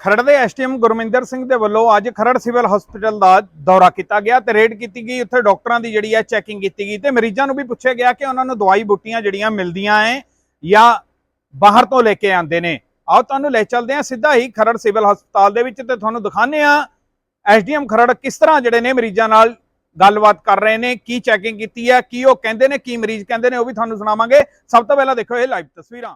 ਖਰੜ ਦੇ ਐਸਟੀਐਮ ਗੁਰਮਿੰਦਰ ਸਿੰਘ ਦੇ ਵੱਲੋਂ ਅੱਜ ਖਰੜ ਸਿਵਲ ਹਸਪੀਟਲ ਦਾ ਦੌਰਾ ਕੀਤਾ ਗਿਆ ਤੇ ਰੇਡ ਕੀਤੀ ਗਈ। ਉੱਥੇ ਡਾਕਟਰਾਂ ਦੀ ਜਿਹੜੀ ਹੈ ਚੈਕਿੰਗ ਕੀਤੀ ਗਈ ਤੇ ਮਰੀਜ਼ਾਂ ਨੂੰ ਵੀ ਪੁੱਛਿਆ ਗਿਆ ਕਿ ਉਹਨਾਂ ਨੂੰ ਦਵਾਈ ਬੂਟੀਆਂ ਜਿਹੜੀਆਂ ਮਿਲਦੀਆਂ ਐ ਜਾਂ ਬਾਹਰ ਤੋਂ ਲੈ ਕੇ ਆਉਂਦੇ ਨੇ। ਆਓ ਤੁਹਾਨੂੰ ਲੈ ਚੱਲਦੇ ਹਾਂ ਸਿੱਧਾ ਹੀ ਖਰੜ ਸਿਵਲ ਹਸਪਤਾਲ ਦੇ ਵਿੱਚ ਤੇ ਤੁਹਾਨੂੰ ਦਿਖਾਉਂਦੇ ਆ ਐਸਡੀਐਮ ਖਰੜ ਕਿਸ ਤਰ੍ਹਾਂ ਜਿਹੜੇ ਨੇ ਮਰੀਜ਼ਾਂ ਨਾਲ ਗੱਲਬਾਤ ਕਰ ਰਹੇ ਨੇ, ਕੀ ਚੈਕਿੰਗ ਕੀਤੀ ਹੈ, ਕੀ ਉਹ ਕਹਿੰਦੇ ਨੇ, ਕੀ ਮਰੀਜ਼ ਕਹਿੰਦੇ ਨੇ ਉਹ ਵੀ ਤੁਹਾਨੂੰ ਸੁਣਾਵਾਂਗੇ। ਸਭ ਤੋਂ ਪਹਿਲਾਂ ਦੇਖੋ ਇਹ ਲਾਈਵ ਤਸਵੀਰਾਂ।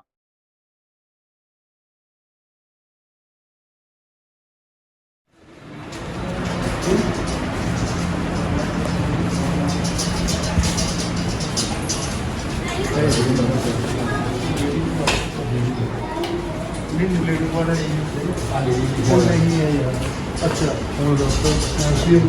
ਉਹ ਨਹੀਂ ਹੈ ਯਾਰ ਅੱਛਾ ਉਹ ਡਾਕਟਰ ਐਸਡੀਐਮ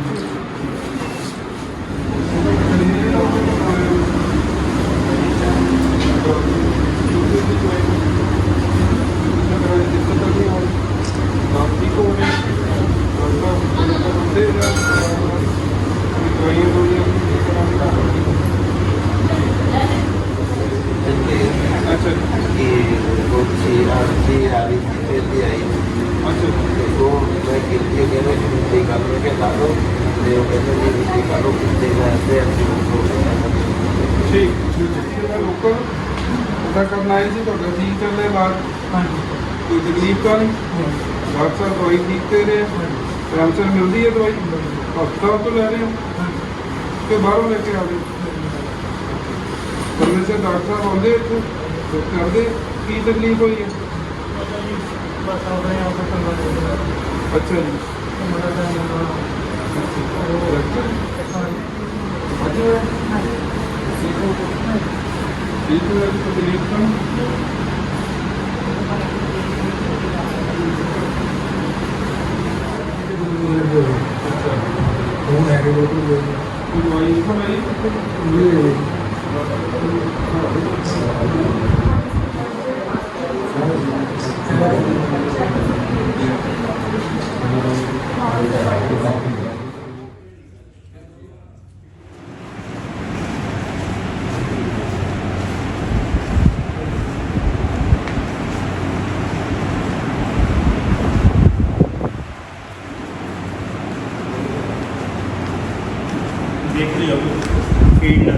ਕਰਨ ਕਿ ਉਹ ਸੀ ਆ ਸੀ ਆ ਵੀ ਤੇ ਵੀ ਆਈ ਉਹ ਮੈਂ ਕਿ ਇਹ ਕਹਿੰਦੇ ਕਿ ਤੇ ਗੱਲ ਨੂੰ ਕਿ ਲਾ ਲਓ। ਤੇ ਉਹ ਕਹਿੰਦੇ ਜੀ ਵੀ ਤੇ ਕਰ ਲਓ ਤੇ ਮੈਂ ਤੇ ਅਸੀਂ ਹੋ ਠੀਕ ਠੀਕ ਹੈ ਲੋਕਲ ਪਤਾ ਕਰਨਾ ਹੈ ਜੀ ਤੁਹਾਡਾ ਠੀਕ ਚੱਲ ਰਿਹਾ ਬਾਤ ਹਾਂਜੀ। ਕੋਈ ਤਕਲੀਫ ਤਾਂ ਨਹੀਂ? ਡਾਕਟਰ ਦਵਾਈ ਠੀਕ ਦੇ ਰਹੇ ਟਾਈਮ ਸਿਰ ਮਿਲਦੀ ਹੈ ਦਵਾਈ? ਹਸਪਤਾਲ ਤੋਂ ਲੈ ਰਹੇ ਹੋ? ਕਿ ਬਾਹਰੋਂ ਲੈ ਕੇ ਆਉਂਦੇ ਪਰਮੇਸ਼ਰ ਸੇ ਡਾਕਟਰ ਆਉਂਦੇ ਇੱਥੇ ਕਰਦੇ। ਕੀ ਤਕਲੀਫ ਹੋਈ ਹੈ? ਅੱਛਾ ਜੀ। ਅੱਜ ਹੋਇਆ? ਠੀਕ ਹੈ। ਜੀ ਤਕਲੀਫ ਤਾਂ ਨਹੀਂ? ਫੋਨ ਹੈ ਕਿ ਲੋਕ ਕੋਈ ਦਵਾਈ ਨਹੀਂ ਖਾਈ ਦੇਖ ਲਿਓ ਫੀਡ ਨਾ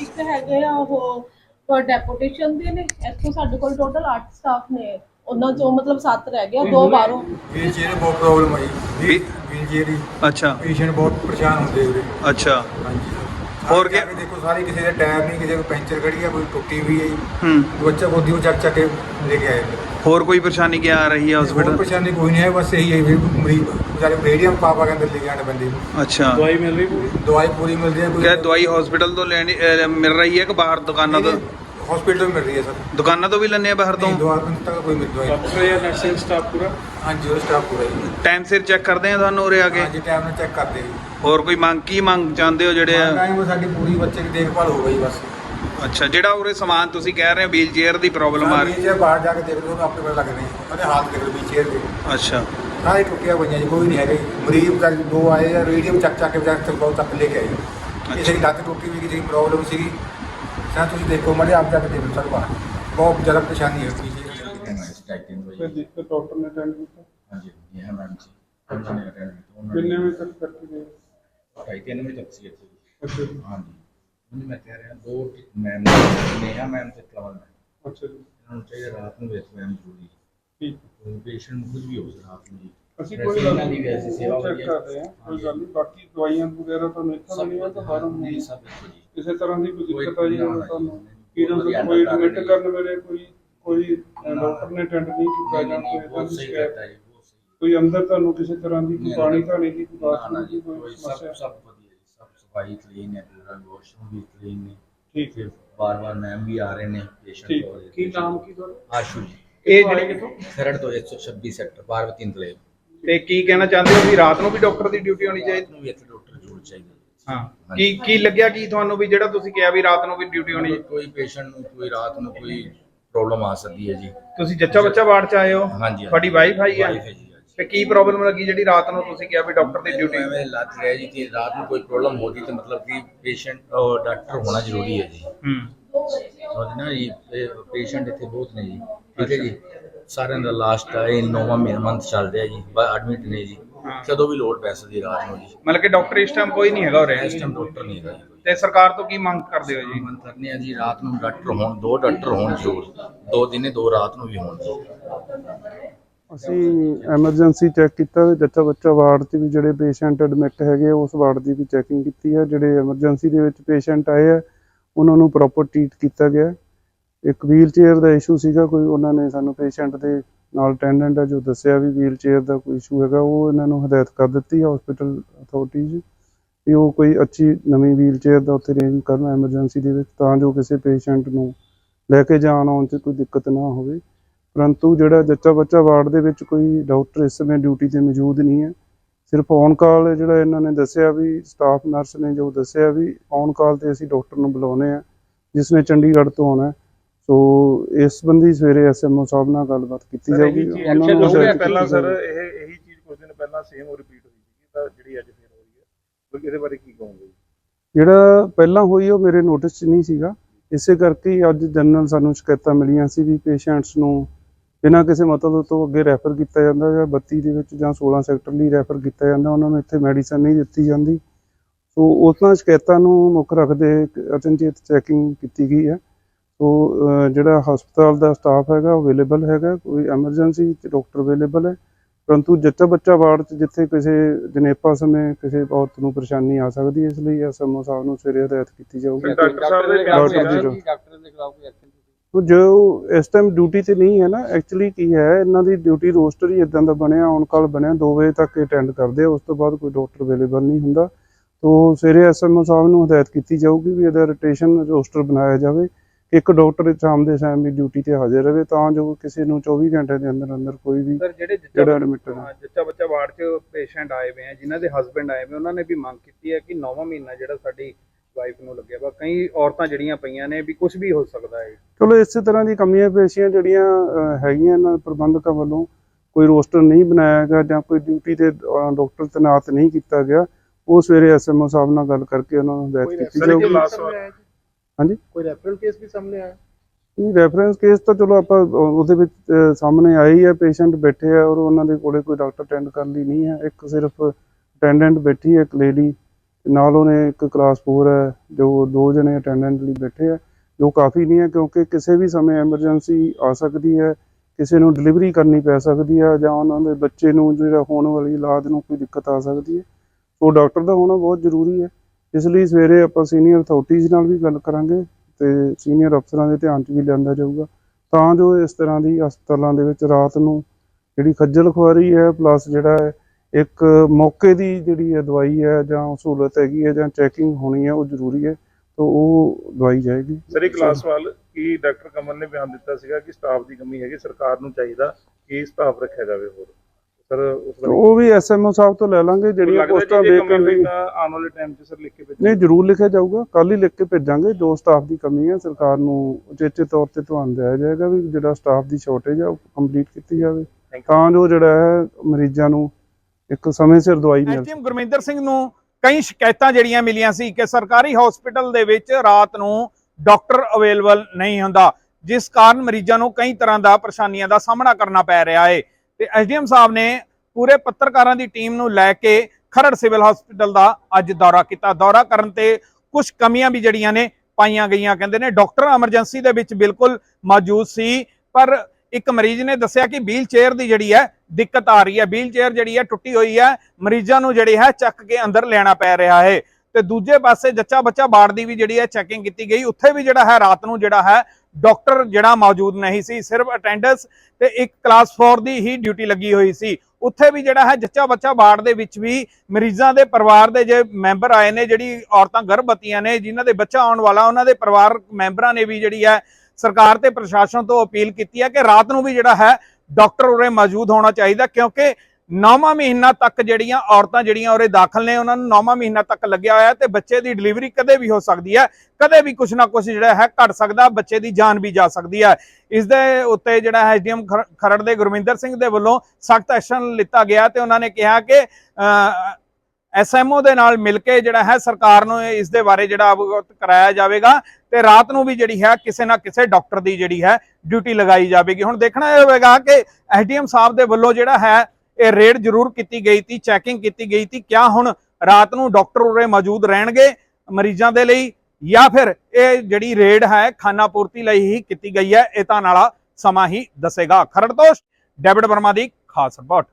ਇੱਕ ਹੈਗੇ ਆ ਉਹ ਪਰ ਡੈਪੂਟੇਸ਼ਨ ਦੇ ਨੇ। ਇੱਥੋਂ ਸਾਡੇ ਕੋਲ ਟੋਟਲ 8 ਸਟਾਫ ਨੇ। ਉਹਨਾਂ ਚੋਂ ਮਤਲਬ 7 ਰਹਿ ਗਏ ਆ, ਦੋ ਬਾਹਰੋਂ। ਵੀਲ ਚੇਅਰ ਬਹੁਤ ਪ੍ਰੋਬਲਮ ਆਈ ਚੇਅਰ ਹੀ ਅੱਛਾ। ਪੇਸ਼ੈਂਟ ਬਹੁਤ ਪਰੇਸ਼ਾਨ ਹੁੰਦੇ ਉਰੇ ਅੱਛਾ। ਹਾਂਜੀ। ਹੋਰ ਕੀ- ਕੀ ਦੇਖੋ ਸਾਰੇ ਕਿਸੇ ਦਾ ਟਾਇਰ ਨਹੀਂ ਕਿਸੇ ਦਾ ਪੈਂਚਰ ਖੜੀ ਹੈ ਕੋਈ ਟੁੱਟੀ ਹੋਈ ਹੈ ਜੀ। ਹੂੰ। ਬੱਚਾ ਗੋਦੀ ਨੂੰ ਚੱਕ ਚੱਕ ਕੇ ਲੈ ਕੇ ਆਏ ਹੋਰ ਕੋਈ ਪਰੇਸ਼ਾਨੀ ਕੀ ਆ ਰਹੀ ਹੈ ਹਸਪੀਟਲ ਪਰੇਸ਼ਾਨੀ ਕੋਈ ਨਹੀਂ ਹੈ ਬਸ ਇਹੀ ਹੈ ਵੀ ਮਰੀਜ਼ ਵਿਚਾਰੇ ਰੇਡੀਅਮ ਪਾਪਾ ਕੇ ਅੰਦਰ ਲੈ ਕੇ ਆਣੇ ਬੰਦੇ ਨੂੰ। ਅੱਛਾ। ਦਵਾਈ ਮਿਲ ਰਹੀ ਪੂਰੀ? ਦਵਾਈ ਪੂਰੀ ਮਿਲਦੀ ਹੈ ਕਿਆ ਦਵਾਈ ਹਸਪੀਟਲ ਤੋਂ ਲੈਣੀ ਅਹ, ਮਿਲ ਰਹੀ ਹੈ ਕਿ ਬਾਹਰ ਦੁਕਾਨਾਂ ਤੋਂ? ਹਸਪੀਟਲ ਮਿਲ ਰਹੀ ਹੈ ਸਰ। ਦੁਕਾਨਾਂ ਤੋਂ ਵੀ ਲੈਣੇ ਆ ਬਾਹਰ ਤੋਂ? ਨਹੀਂ ਦਵਾਈ ਤੱਕ ਕੋਈ ਮਿਲ ਦਵਾਈ ਡਾਕਟਰ ਜਾਂ ਨਰਸਿੰਗ ਸਟਾਫ ਪੂਰਾ? ਹਾਂਜੀ ਉਹ ਸਟਾਫ ਪੂਰਾ ਜੀ ਟਾਈਮ ਸਿਰ ਚੈੱਕ ਕਰਦੇ ਆ ਤੁਹਾਨੂੰ ਉਰੇ ਆ ਕੇ? ਹਾਂਜੀ ਟਾਈਮ ਨਾਲ ਚੈੱਕ ਕਰਦੇ ਜੀ। ਹੋਰ ਕੋਈ ਮੰਗ ਕੀ ਮੰਗ ਚਾਹੁੰਦੇ ਹੋ ਜਿਹੜੇ ਆ? ਟਾਈਮ ਸਾਡੀ ਪੂਰੀ ਬੱਚੇ ਦੀ ਦੇਖਭਾਲ ਹੋ ਗਈ ਬਸ। ਅੱਛਾ ਜਿਹੜਾ ਉਰੇ ਸਮਾਨ ਤੁਸੀਂ ਕਹਿ ਰਹੇ ਹੋ ਵੀਲ ਚੇਅਰ ਦੀ ਪ੍ਰੋਬਲਮ ਆ ਰਹੀ। ਜੇ ਬਾਹਰ ਜਾ ਕੇ ਦੇਖ ਲਓ ਤਾਂ ਆਪੇ ਪਤਾ ਲੱਗਦੇ ਨੇ ਉਹਦੇ ਹਾਥ ਦੇਖ ਲਓ ਵੀ ਚੇਅਰ ਦੇ। ਅੱਛਾ। ਸਾਰੇ ਟੁੱਟੀਆਂ ਪਈਆਂ ਜੀ ਕੋਈ ਨਹੀਂ ਹੈਗਾ ਜੀ। ਮਰੀਜ਼ ਵਿਚਾਰੇ ਦੋ ਆਏ ਆ ਰੇਡੀਅਮ ਚੱਕ ਚੱਕ ਕੇ ਵਿਚਾਰੇ ਤੱਕ ਬਹੁਤ ਤੱਕ ਲੈ ਕੇ ਆਏ ਕਿਸੇ ਦੀ ਲੱਤ ਟੁੱਟੀ ਹੋਈ ਕਿਸੇ ਦੀ ਪ੍ਰੋਬਲਮ ਸੀਗੀ ਸਾ ਤੁਸੀਂ ਦੇਖੋ ਮੜੇ ਆਪ ਜਾ ਕੇ ਦੇਖ ਲਓ ਸਰ ਬਾਹਰ ਬਹੁਤ ਜ਼ਿਆਦਾ ਪਰੇਸ਼ਾਨੀ ਹੈ ਪੀਜੀ ਫਿਰ ਜੀ ਫਿਰ ਡਾਕਟਰ ਨੇ ਅਟੈਂਡ ਕੀਤਾ ਹਾਂਜੀ ਇਹ ਹੈ ਮੈਮ ਜੀ ਉਹਨਾਂ ਨੇ ਅਟੈਂਡ ਕੀਤਾ ਉਹਨਾਂ ਕਿੰਨੇ ਨੇ ਵਜੇ ਤੱਕ ਕਰਕੇ ਗਏ ਢਾਈ ਤਿੰਨ ਵਜੇ ਤੱਕ ਸੀ ਇੱਥੇ ਜੀ। ਅੱਛਾ ਜੀ ਹਾਂਜੀ ਹੁਣ ਮੈਂ ਕਹਿ ਰਿਹਾ ਦੋ ਮੈਮ ਨੇਹਾ ਮੈਮ ਤੇ ਕਮਲ ਮੈਮ ਅੱਛਾ ਜੀ ਇਹਨਾਂ ਨੂੰ ਚਾਹੀਦਾ ਰਾਤ ਨੂੰ ਵੇਖ ਮੈਮ ਜ਼ਰੂਰੀ ਠੀਕ ਪੇਸ਼ੈਂਟ ਨੂੰ ਕੁਝ ਵੀ ਹੋ ਸਕਦਾ ਰਾਤ ਨੂੰ ਅਸੀਂ ਕੋਈ ਗੱਲ ਇਹਨਾਂ ਦੀ ਵੀ ਐਸੀ ਸੇਵਾ ਚੈੱਕ। ਕਰ ਰਹੇ ਹਾਂ ਕੋਈ ਗੱਲ ਨਹੀਂ ਬਾਕੀ ਦਵਾਈਆਂ ਵਗੈਰਾ ਤੁਹਾਨੂੰ ਇੱਥੋਂ ਮਿਲੀਆਂ ਤਾਂ ਬਾਹਰੋਂ ਨਹੀਂ। ਸਭ ਕਿਸੇ ਤਰ੍ਹਾਂ ਦੀ ਕੋਈ ਦਿੱਕਤ ਆਈ ਨਾ, ਹੋਵੇ। ਨਾ, ਤੁਹਾਨੂੰ ਨਹੀਂ, ਕੀ ਵਧੀਆ ਕੋਈ ਐਡਮਿਟ ਨੇ। ਕਰਨ ਵੇਲੇ ਕੋਈ ਕੋਈ ਡਾਕਟਰ ਨੇ ਅਟੈਂਡ ਨਹੀਂ ਕੀਤਾ ਜਾਂ ਨਹੀਂ, ਕੋਈ ਏਦਾਂ ਦੀ ਸ਼ਿਕਾਇਤ ਸਹੀ। ਕੋਈ ਅੰਦਰ ਤੁਹਾਨੂੰ ਕਿਸੇ ਤਰ੍ਹਾਂ ਦੀ ਕੋਈ ਨਹੀਂ, ਪਾਣੀ ਨਹੀਂ। ਧਾਣੀ ਦੀ ਕੋਈ ਨਾ ਨਾ ਜੀ ਦੀ ਕੋਈ ਸਮੱਸਿਆ? ਸਭ ਵਧੀਆ ਜੀ ਸਭ ਸਫ਼ਾਈ ਕਲੀਨ ਹੈ ਪੂਰਾ ਵਾਸ਼ਰੂਮ ਵੀ ਕਲੀਨ ਨੇ। ਠੀਕ। ਫਿਰ ਬਾਰ ਬਾਰ ਮੈਮ ਵੀ ਆ ਰਹੇ ਨੇ ਪੇਸ਼ੈਂਟ ਠੀਕ। ਕੋਲ ਕੀ ਨਾਮ ਕੀ ਤੁਹਾਡਾ? ਆਸ਼ੂ ਜੀ। ਇਹ ਜਿਹੜੀ ਖਰੜ ਤੋਂ 126 ਸੈਕਟਰ ਪਾਰਵਤੀ ਇੰਦਲੇ ਤੇ ਕੀ। ਕਹਿਣਾ ਚਾਹੁੰਦੇ ਹੋ ਵੀ ਰਾਤ ਨੂੰ ਵੀ ਡਾਕਟਰ ਦੀ ਡਿਊਟੀ ਹੋਣੀ ਚਾਹੀਦੀ? ਨੂੰ ਵੀ ਇੱਥੇ ਡਾਕਟਰ ਜ਼ਰੂਰ ਚਾਹੀਦਾ ਹਾਂ। ਕੀ ਕੀ ਲੱਗਿਆ ਕੀ ਤੁਹਾਨੂੰ ਵੀ ਜਿਹੜਾ ਤੁਸੀਂ ਕਿਹਾ ਵੀ ਰਾਤ ਨੂੰ ਵੀ ਡਿਊਟੀ ਹੋਣੀ ਕੋਈ- ਕੋਈ ਪੇਸ਼ੈਂਟ ਨੂੰ ਕੋਈ ਰਾਤ ਨੂੰ ਕੋਈ ਪ੍ਰੋਬਲਮ ਆ ਸਕਦੀ ਹੈ ਜੀ। ਤੁਸੀਂ ਜੱਚਾ ਬੱਚਾ ਵਾਰਡ ਚ ਆਏ ਹੋ? ਹਾਂਜੀ ਤੁਹਾਡੀ ਵਾਈਫ ਆਈ ਹੈ? ਵਾਈਫ ਹੈ ਜੀ ਹਾਂਜੀ। ਤੇ ਕੀ ਪ੍ਰੋਬਲਮ ਲੱਗੀ ਜਿਹੜੀ ਰਾਤ ਨੂੰ ਤੁਸੀਂ ਕਿਹਾ ਵੀ ਡਾਕਟਰ ਦੀ ਡਿਊਟੀ? ਐਵੇਂ ਲੱਗ ਰਿਹਾ ਜੀ ਕਿ ਰਾਤ ਨੂੰ ਕੋਈ ਪ੍ਰੋਬਲਮ ਹੋਦੀ ਤਾਂ ਮਤਲਬ ਕਿ ਪੇਸ਼ੈਂਟ ਡਾਕਟਰ ਹੋਣਾ ਜ਼ਰੂਰੀ ਹੈ ਜੀ। ਹੂੰ। ਸਮਝ ਨਾ ਜੀ ਪੇਸ਼ੈਂਟ ਇੱਥੇ ਬਹੁਤ ਨੇ ਜੀ ਠੀਕ ਹੈ ਜੀ? ਸਾਰਿਆਂ ਦਾ ਲਾਸਟ ਹੈ ਇਹ ਨੌਵਾਂ ਮਹੀਨਾ ਮੰਥ ਚੱਲ ਰਿਹਾ ਜੀ ਬਾ ਐਡਮਿਟ ਨੇ ਜੀ। ਕਦੋਂ ਵੀ ਲੋਡ ਪੈ ਸਕਦੀ ਹੈ ਰਾਤ ਨੂੰ ਜੀ। ਮਤਲਬ ਕਿ ਡਾਕਟਰ ਇਸ ਟਾਈਮ ਕੋਈ ਨਹੀਂ ਹੈਗਾ ਉਰੇ। ਇਸ ਟਾਈਮ ਡਾਕਟਰ ਨਹੀਂ ਹੈਗਾ ਜੀ। ਤੇ ਸਰਕਾਰ ਤੋਂ ਕੀ ਮੰਗ ਕਰਦੇ ਹੋ ਜੀ? ਮੰਗ ਕਰਨੇ ਆ ਜੀ ਰਾਤ ਨੂੰ ਡਾਕਟਰ ਹੋਣ ਦੋ ਡਾਕਟਰ ਹੋਣ ਜ਼ਰੂਰ। ਦੋ ਦਿਨੇ ਦੋ ਰਾਤ ਨੂੰ ਵੀ ਹੋਣ ਜੀ। ਅਸੀਂ ਐਮਰਜੈਂਸੀ ਚੈੱਕ ਕੀਤਾ ਤੇ ਜੱਚਾ ਬੱਚਾ ਵਾਰਡ 'ਚ ਵੀ ਜਿਹੜੇ ਪੇਸ਼ੈਂਟ ਐਡਮਿਟ ਹੈਗੇ ਉਸ ਵਾਰਡ ਦੀ ਵੀ ਚੈਕਿੰਗ ਕੀਤੀ ਹੈ ਜਿਹੜੇ ਐਮਰਜੈਂਸੀ ਦੇ ਵਿੱਚ ਪੇਸ਼ੈਂਟ ਆਏ ਆ ਉਹਨਾਂ ਨੂੰ ਪ੍ਰੋਪਰ ਟ੍ਰੀਟ ਕੀਤਾ ਗਿਆ ਇੱਕ ਵੀਲ ਚੇਅਰ ਦਾ ਇਸ਼ੂ ਸੀਗਾ, ਕੋਈ ਉਹਨਾਂ ਨੇ ਸਾਨੂੰ ਪੇਸ਼ੈਂਟ ਦੇ ਨਾਲ ਅਟੈਂਡੈਂਟ ਆ ਜੋ ਦੱਸਿਆ ਵੀ ਵੀਲ ਚੇਅਰ ਦਾ ਕੋਈ ਇਸ਼ੂ ਹੈਗਾ, ਉਹ ਇਹਨਾਂ ਨੂੰ ਹਦਾਇਤ ਕਰ ਦਿੱਤੀ ਹਸਪੀਟਲ ਅਥਾਰਟੀਜ਼ ਵੀ ਉਹ ਕੋਈ ਅੱਛੀ ਨਵੀਂ ਵੀਲ ਚੇਅਰ ਦਾ ਉੱਥੇ ਅਰੇਂਜ ਕਰਨ ਐਮਰਜੈਂਸੀ ਦੇ ਵਿੱਚ, ਤਾਂ ਜੋ ਕਿਸੇ ਪੇਸ਼ੈਂਟ ਨੂੰ ਲੈ ਕੇ ਜਾਣ ਆਉਣ 'ਚ ਕੋਈ ਦਿੱਕਤ ਨਾ ਹੋਵੇ। ਪਰੰਤੂ ਜਿਹੜਾ ਜੱਚਾ ਬੱਚਾ ਵਾਰਡ ਦੇ ਵਿੱਚ ਕੋਈ ਡਾਕਟਰ ਇਸ ਸਮੇਂ ਡਿਊਟੀ ਤੇ ਮੌਜੂਦ ਨਹੀਂ ਹੈ ਸਿਰਫ ਔਨ ਕਾਲ ਜਿਹੜਾ ਇਹਨਾਂ ਨੇ ਦੱਸਿਆ ਵੀ ਸਟਾਫ ਨਰਸ ਨੇ ਜੋ ਦੱਸਿਆ ਵੀ ਔਨ ਕਾਲ ਤੇ ਅਸੀਂ ਡਾਕਟਰ ਨੂੰ ਬੁਲਾਉਨੇ ਆ ਜਿਸ ਨੇ ਚੰਡੀਗੜ੍ਹ ਤੋਂ ਆਉਣਾ। ਸੋ ਇਸ ਸੰਬੰਧੀ ਸਵੇਰੇ ਐਸਐਮਓ ਸਾਹਿਬ ਨਾਲ ਗੱਲਬਾਤ ਕੀਤੀ ਜਾਊਗੀ ਉਹਨਾਂ ਨੂੰ ਪਹਿਲਾਂ ਸਰ। ਇਹ ਇਹੀ ਚੀਜ਼ ਕੁਝ ਦਿਨ ਪਹਿਲਾਂ ਸੇਮ ਰਿਪੀਟ ਹੋਈ ਸੀ ਤਾਂ ਜਿਹੜੀ ਅੱਜ ਫੇਰ ਹੋ ਰਹੀ ਹੈ ਕਿਉਂਕਿ ਇਹਦੇ ਬਾਰੇ ਕੀ ਕਹੋਗੇ ਜਿਹੜਾ ਪਹਿਲਾਂ ਹੋਈ ਉਹ ਮੇਰੇ ਨੋਟਿਸ 'ਚ ਨਹੀਂ ਸੀਗਾ ਇਸੇ ਕਰਕੇ ਅੱਜ ਜਨਰਲ ਸਾਨੂੰ ਸ਼ਿਕਾਇਤਾਂ ਮਿਲੀਆਂ ਸੀ ਵੀ ਪੇਸ਼ੈਂਟਸ ਨੂੰ ਬਿਨਾਂ ਕਿਸੇ ਮਤਲਬ ਤੋਂ ਅੱਗੇ ਰੈਫਰ ਕੀਤਾ ਜਾਂਦਾ ਜਾਂ 32 ਦੇ ਵਿੱਚ ਜਾਂ 16 ਸੈਕਟਰ ਲਈ ਰੈਫਰ ਕੀਤਾ ਜਾਂਦਾ ਉਹਨਾਂ ਨੂੰ ਇੱਥੇ ਮੈਡੀਸਨ ਨਹੀਂ ਦਿੱਤੀ ਜਾਂਦੀ। ਸੋ ਉਹਨਾਂ ਸ਼ਿਕਾਇਤਾਂ ਨੂੰ ਮੁੱਖ ਰੱਖਦੇ ਅਚਨਚੇਤ ਚੈਕਿੰਗ ਕੀਤੀ ਗਈ ਹੈ। ਸੋ ਜਿਹੜਾ ਹਸਪਤਾਲ ਦਾ ਸਟਾਫ ਹੈਗਾ ਉਹ ਅਵੇਲੇਬਲ ਹੈਗਾ ਕੋਈ ਐਮਰਜੈਂਸੀ ਚ ਡਾਕਟਰ ਅਵੇਲੇਬਲ ਹੈ। ਪਰੰਤੂ ਜੱਚਾ ਬੱਚਾ ਵਾਰਡ 'ਚ ਜਿੱਥੇ ਕਿਸੇ ਜਨੇਪਾ ਸਮੇਂ ਕਿਸੇ ਔਰਤ ਨੂੰ ਪਰੇਸ਼ਾਨੀ ਆ ਸਕਦੀ ਹੈ ਇਸ ਲਈ ਐਸਐਮਓ ਸਾਹਿਬ ਨੂੰ ਸਵੇਰੇ ਹਦਾਇਤ ਕੀਤੀ ਜਾਊਗੀ। ਡਾਕਟਰ ਸਾਹਿਬ ਦੇ ਡਾਕਟਰ ਦੇ ਖਿਲਾਫ ਕੋਈ ਐਕਸ਼ਨ ਜੋ ਇਸ ਟਾਈਮ ਡਿਊਟੀ ਤੇ ਨਹੀਂ ਹੈ ਨਾ ਐਕਚੁਅਲੀ ਕੀ ਹੈ ਇਹਨਾਂ ਦੀ ਡਿਊਟੀ ਰੋਸਟਰ ਹੀ ਇਦਾਂ ਦਾ ਬਣਿਆ ਔਨ ਕਾਲ ਬਣਿਆ 2 ਵਜੇ ਤੱਕ ਅਟੈਂਡ ਕਰਦੇ ਆ ਉਸ ਤੋਂ ਬਾਅਦ ਕੋਈ ਡਾਕਟਰ ਅਵੇਲੇਬਲ ਨਹੀਂ ਹੁੰਦਾ। ਤੋਂ ਸਵੇਰੇ ਐਸਐਮਓ ਸਾਹਿਬ ਨੂੰ ਹਦਾਇਤ ਕੀਤੀ ਜਾਊਗੀ ਵੀ ਇਹਦਾ ਰੋਟੇਸ਼ਨ ਰੋਸਟਰ ਬਣਾਇਆ ਜਾਵੇ ਇੱਕ ਡਾਕਟਰ ਸ਼ਾਮ ਦੇ ਟਾਈਮ ਵੀ ਡਿਊਟੀ ਤੇ ਹਾਜ਼ਰ ਰਹੇ ਤਾਂ ਜੋ ਕਿਸੇ ਨੂੰ 24 ਘੰਟੇ ਦੇ ਅੰਦਰ ਅੰਦਰ ਕੋਈ ਵੀ ਸਰ ਜਿਹੜੇ ਜਿਹੜਾ ਐਡਮਿਟ ਜੱਚਾ ਬੱਚਾ ਵਾਰਡ 'ਚ ਪੇਸ਼ੈਂਟ ਆਏ ਹੋਏ ਆ ਜਿਨ੍ਹਾਂ ਦੇ ਹਸਬੰਡ ਆਏ ਹੋਏ ਉਹਨਾਂ ਨੇ ਵੀ ਮੰਗ ਕੀਤੀ ਹੈ ਕਿ ਨੌਵਾਂ ਮਹੀਨਾ ਜਿਹੜਾ ਸਾਡੀ ਵਾਈਫ ਨੂੰ ਲੱਗਿਆ ਵਾ। ਕਈ ਔਰਤਾਂ ਜਿਹੜੀਆਂ ਪਈਆਂ ਨੇ ਵੀ ਕੁਝ ਵੀ ਹੋ ਸਕਦਾ ਹੈ ਚਲੋ ਇਸੇ ਤਰ੍ਹਾਂ ਦੀ ਕਮੀਆਂ ਪੇਸ਼ੀਆਂ ਜਿਹੜੀਆਂ ਹੈਗੀਆਂ ਇਹਨਾਂ ਪ੍ਰਬੰਧਕਾਂ ਵੱਲੋਂ ਕੋਈ ਰੋਸਟਰ ਨਹੀਂ ਬਣਾਇਆ ਗਿਆ ਜਾਂ ਕੋਈ ਡਿਊਟੀ ਤੇ ਡਾਕਟਰ ਤੈਨਾਤ ਨਹੀਂ ਕੀਤਾ ਗਿਆ ਉਹ ਸਵੇਰੇ ਐਸਐਮਓ ਸਾਹਿਬ ਨਾਲ ਗੱਲ ਕਰਕੇ ਉਹਨਾਂ ਨੂੰ ਹਦਾਇਤ ਕੀਤੀ ਜਾਊਗੀ ਹਾਂਜੀ? ਕੋਈ ਰੈਫਰਲ ਕੇਸ ਵੀ ਸਾਹਮਣੇ ਆਇਆ? ਨਹੀਂ ਰੈਫਰੈਂਸ ਕੇਸ ਤਾਂ ਚਲੋ ਆਪਾਂ ਉਹਦੇ ਵਿੱਚ ਸਾਹਮਣੇ ਆਏ ਹੀ ਪੇਸ਼ੈਂਟ ਬੈਠੇ ਆ ਔਰ ਉਹਨਾਂ ਦੇ ਕੋਲੇ ਕੋਈ ਡਾਕਟਰ ਅਟੈਂਡ ਕਰਨ ਲਈ ਨਹੀਂ ਹੈ। ਇੱਕ ਸਿਰਫ ਅਟੈਂਡੈਂਟ ਬੈਠੀ ਹੈ ਇੱਕ ਲੇਡੀ ਨਾਲ ਉਹਨੇ ਇੱਕ ਕਲਾਸ 4 ਹੈ, ਜੋ ਦੋ ਜਣੇ ਅਟੈਂਡੈਂਟ ਲਈ ਬੈਠੇ ਆ, ਜੋ ਕਾਫੀ ਨਹੀਂ ਹੈ ਕਿਉਂਕਿ ਕਿਸੇ ਵੀ ਸਮੇਂ ਐਮਰਜੈਂਸੀ ਆ ਸਕਦੀ ਹੈ, ਕਿਸੇ ਨੂੰ ਡਿਲੀਵਰੀ ਕਰਨੀ ਪੈ ਸਕਦੀ ਹੈ ਜਾਂ ਉਹਨਾਂ ਦੇ ਬੱਚੇ ਨੂੰ ਜਿਹੜਾ ਹੋਣ ਵਾਲੀ ਔਲਾਦ ਨੂੰ ਕੋਈ ਦਿੱਕਤ ਆ ਸਕਦੀ ਹੈ। ਸੋ ਡਾਕਟਰ ਦਾ ਹੋਣਾ ਬਹੁਤ ਜ਼ਰੂਰੀ ਹੈ। ਇਸ ਲਈ ਸਵੇਰੇ ਆਪਾਂ ਸੀਨੀਅਰ ਅਥਾਰਟੀਜ਼ ਨਾਲ ਵੀ ਗੱਲ ਕਰਾਂਗੇ ਤੇ ਸੀਨੀਅਰ ਅਫਸਰਾਂ ਦੇ ਧਿਆਨ 'ਚ ਵੀ ਲਿਆਂਦਾ ਜਾਊਗਾ। ਤਾਂ ਜੋ ਇਸ ਤਰ੍ਹਾਂ ਦੀ ਹਸਪਤਾਲਾਂ ਦੇ ਵਿੱਚ ਰਾਤ ਨੂੰ ਜਿਹੜੀ ਖੱਜਲ ਖੁਆਰੀ ਹੈ ਪਲੱਸ ਜਿਹੜਾ ਹੈ ਇੱਕ ਮੌਕੇ ਦੀ ਜਿਹੜੀ ਦਵਾਈ ਹੈ ਜਾਂ ਸਹੂਲਤ ਹੈਗੀ ਹੈ ਜਾਂ ਚੈਕਿੰਗ ਹੋਣੀ ਹੈ ਉਹ ਜ਼ਰੂਰੀ ਹੈ ਤਾਂ ਉਹ ਦਵਾਈ ਜਾਏਗੀ। ਸਰ ਇੱਕ ਲਾਸਟ ਸਵਾਲ ਕਿ ਡਾਕਟਰ ਕਮਲ ਨੇ ਬਿਆਨ ਦਿੱਤਾ ਸੀਗਾ ਕਿ ਸਟਾਫ ਦੀ ਕਮੀ ਹੈਗੀ ਸਰਕਾਰ ਨੂੰ ਚਾਹੀਦਾ ਕਿ ਸਟਾਫ ਰੱਖਿਆ ਜਾਵੇ ਹੋਰ? ਸਰ ਉਹ ਵੀ ਐਸਐਮਓ ਸਾਹਿਬ ਤੋਂ ਲੈ ਲਾਂਗੇ ਜਿਹੜੀਆਂ ਪੋਸਟਾਂ ਵੇਕਨ ਲਈ ਆਉਣ ਵਾਲੇ ਟਾਈਮ 'ਚ ਸਰ ਲਿਖ ਕੇ ਭੇਜੋ ਨਹੀਂ ਜ਼ਰੂਰ ਲਿਖਿਆ ਜਾਊਗਾ ਕੱਲ ਹੀ ਲਿਖ ਕੇ ਭੇਜਾਂਗੇ ਜੋ ਸਟਾਫ ਦੀ ਕਮੀ ਹੈ ਸਰਕਾਰ ਨੂੰ ਉਚੇਚੇ ਤੌਰ ਤੇ ਧਿਆਨ ਦਿਆ ਜਾਏਗਾ ਵੀ ਜਿਹੜਾ ਸਟਾਫ ਦੀ ਸ਼ਾਰਟੇਜ ਹੈ ਉਹ ਕੰਪਲੀਟ ਕੀਤੀ ਜਾਵੇ. ਤਾਂ ਜੋ ਜਿਹੜਾ ਹੈ ਮਰੀਜ਼ਾਂ ਨੂੰ ਇੱਕ ਸਮੇਂ ਸਿਰ ਦਵਾਈ ਮਿਲ ਐਸਟੀਐਮ ਗੁਰਮਿੰਦਰ ਸਿੰਘ ਨੂੰ ਕਈ ਸ਼ਿਕਾਇਤਾਂ ਜਿਹੜੀਆਂ ਮਿਲੀਆਂ ਸੀ ਕਿ ਸਰਕਾਰੀ ਹਸਪੀਟਲ ਦੇ ਵਿੱਚ ਰਾਤ ਨੂੰ ਡਾਕਟਰ ਅਵੇਲੇਬਲ ਨਹੀਂ ਹੁੰਦਾ, ਜਿਸ ਕਾਰਨ ਮਰੀਜ਼ਾਂ ਨੂੰ ਕਈ ਤਰ੍ਹਾਂ ਦਾ ਪਰੇਸ਼ਾਨੀਆਂ ਦਾ ਸਾਹਮਣਾ ਕਰਨਾ ਪੈ ਰਿਹਾ ਹੈ ਤੇ ਐਸਡੀਐਮ ਸਾਹਿਬ ਨੇ ਪੂਰੇ ਪੱਤਰਕਾਰਾਂ ਦੀ ਟੀਮ ਨੂੰ ਲੈ ਕੇ ਖਰੜ ਸਿਵਲ ਹਸਪੀਟਲ ਦਾ ਅੱਜ ਦੌਰਾ ਕੀਤਾ। ਦੌਰਾ ਕਰਨ ਤੇ ਕੁਝ ਕਮੀਆਂ ਵੀ ਜਿਹੜੀਆਂ ਨੇ ਪਾਈਆਂ ਗਈਆਂ, ਕਹਿੰਦੇ ਨੇ ਡਾਕਟਰ ਐਮਰਜੈਂਸੀ ਦੇ ਵਿੱਚ ਬਿਲਕੁਲ ਮੌਜੂਦ ਸੀ, ਪਰ ਇੱਕ ਮਰੀਜ਼ ਨੇ ਦੱਸਿਆ ਕਿ ਵੀਲ ਚੇਅਰ ਦੀ ਜਿਹੜੀ ਹੈ ਦਿੱਕਤ ਆ ਰਹੀ ਹੈ। ਵੀਲ ਚੇਅਰ ਜਿਹੜੀ ਹੈ, ਟੁੱਟੀ ਹੋਈ ਹੈ। ਮਰੀਜ਼ਾਂ ਨੂੰ ਜਿਹੜੀ ਹੈ, ਚੱਕ ਕੇ ਅੰਦਰ ਲੈਣਾ ਪੈ ਰਿਹਾ ਹੈ। ਤੇ ਦੂਜੇ ਪਾਸੇ ਜੱਚਾ ਬੱਚਾ ਬਾੜ ਦੀ ਵੀ ਜਿਹੜੀ ਹੈ ਚੈਕਿੰਗ ਕੀਤੀ ਗਈ। ਉੱਥੇ ਵੀ ਜਿਹੜਾ ਹੈ, ਰਾਤ ਨੂੰ ਜਿਹੜਾ ਹੈ ਡਾਕਟਰ ਜਿਹੜਾ ਮੌਜੂਦ ਨਹੀਂ ਸੀ, ਸਿਰਫ ਅਟੈਂਡੈਂਸ ਤੇ ਇੱਕ ਕਲਾਸ 4 ਦੀ ਹੀ ਡਿਊਟੀ ਲੱਗੀ ਹੋਈ ਸੀ। ਉੱਥੇ ਵੀ ਜਿਹੜਾ ਹੈ, ਜੱਚਾ ਬੱਚਾ ਬਾੜ ਦੇ ਵਿੱਚ ਵੀ ਮਰੀਜ਼ਾਂ ਦੇ ਪਰਿਵਾਰ ਦੇ ਜੇ ਮੈਂਬਰ ਆਏ ਨੇ, ਜਿਹੜੀ ਔਰਤਾਂ ਗਰਭਵਤੀਆਂ ਨੇ, ਜਿਨ੍ਹਾਂ ਦੇ ਬੱਚਾ ਆਉਣ ਵਾਲਾ, ਉਹਨਾਂ ਦੇ ਪਰਿਵਾਰ ਮੈਂਬਰਾਂ ਨੇ ਵੀ ਜਿਹੜੀ ਹੈ, ਸਰਕਾਰ ਤੇ ਪ੍ਰਸ਼ਾਸਨ ਤੋਂ ਅਪੀਲ ਕੀਤੀ ਹੈ ਕਿ ਰਾਤ ਨੂੰ ਵੀ ਜਿਹੜਾ ਹੈ ਡਾਕਟਰ ਉਰੇ ਮੌਜੂਦ ਹੋਣਾ ਚਾਹੀਦਾ ਕਿਉਂਕਿ ਨੌਵਾਂ ਮਹੀਨਾ ਤੱਕ ਜਿਹੜੀਆਂ ਔਰਤਾਂ ਜਿਹੜੀਆਂ ਉਰੇ ਦਾਖਲ ਨੇ, ਉਹਨਾਂ ਨੂੰ ਨੌਵਾਂ ਮਹੀਨਾ ਤੱਕ ਲੱਗਿਆ ਹੋਇਆ ਤੇ ਬੱਚੇ ਦੀ ਡਿਲੀਵਰੀ ਕਦੇ ਵੀ ਹੋ ਸਕਦੀ ਹੈ, ਕਦੇ ਵੀ ਕੁਛ ਨਾ ਕੁਛ ਜਿਹੜਾ ਹੈ ਘਟ ਸਕਦਾ, ਬੱਚੇ ਦੀ ਜਾਨ ਵੀ ਜਾ ਸਕਦੀ ਹੈ। ਇਸ ਦੇ ਉੱਤੇ ਜਿਹੜਾ ਐਸਡੀਐਮ ਖਰੜ ਦੇ ਗੁਰਵਿੰਦਰ ਸਿੰਘ ਦੇ ਵੱਲੋਂ ਸਖਤ ਐਕਸ਼ਨ ਲਿੱਤਾ ਗਿਆ ਤੇ ਉਹਨਾਂ ਨੇ ਕਿਹਾ ਕਿ ਐਸਐਮਓ ਦੇ ਨਾਲ ਮਿਲ ਕੇ ਜਿਹੜਾ ਹੈ ਸਰਕਾਰ ਨੂੰ ਇਸ ਦੇ ਬਾਰੇ ਜਿਹੜਾ ਅਵਗਤ ਕਰਾਇਆ ਜਾਵੇਗਾ ਤੇ ਰਾਤ ਨੂੰ ਵੀ ਜਿਹੜੀ ਹੈ ਕਿਸੇ ਨਾ ਕਿਸੇ ਡਾਕਟਰ ਦੀ ਜਿਹੜੀ ਹੈ ਡਿਊਟੀ ਲਗਾਈ ਜਾਵੇਗੀ। ਹੁਣ ਦੇਖਣਾ ਇਹ ਹੋਵੇਗਾ ਕਿ ਐਸਡੀਐਮ ਸਾਹਿਬ ਦੇ ਵੱਲੋਂ ਜਿਹੜਾ ਹੈ ਇਹ ਰੇਡ ਜ਼ਰੂਰ ਕੀਤੀ ਗਈ ਸੀ ਚੈਕਿੰਗ ਕੀਤੀ ਗਈ ਸੀ ਕਿਆ ਹੁਣ ਰਾਤ ਨੂੰ ਡਾਕਟਰ ਉਰੇ ਮੌਜੂਦ ਰਹਿਣਗੇ ਮਰੀਜ਼ਾਂ ਦੇ ਲਈ ਜਾਂ ਫਿਰ ਇਹ ਜਿਹੜੀ ਰੇਡ ਹੈ ਖਾਨਾ ਪੂਰਤੀ ਲਈ ਹੀ ਕੀਤੀ ਗਈ ਹੈ, ਇਹ ਤਾਂ ਨਾਲਾ ਸਮਾਂ ਹੀ ਦੱਸੇਗਾ। ਖਰੜ ਤੋਂ ਡੈਵਿਡ ਵਰਮਾ ਦੀ ਖਾਸ ਰਿਪੋਰਟ।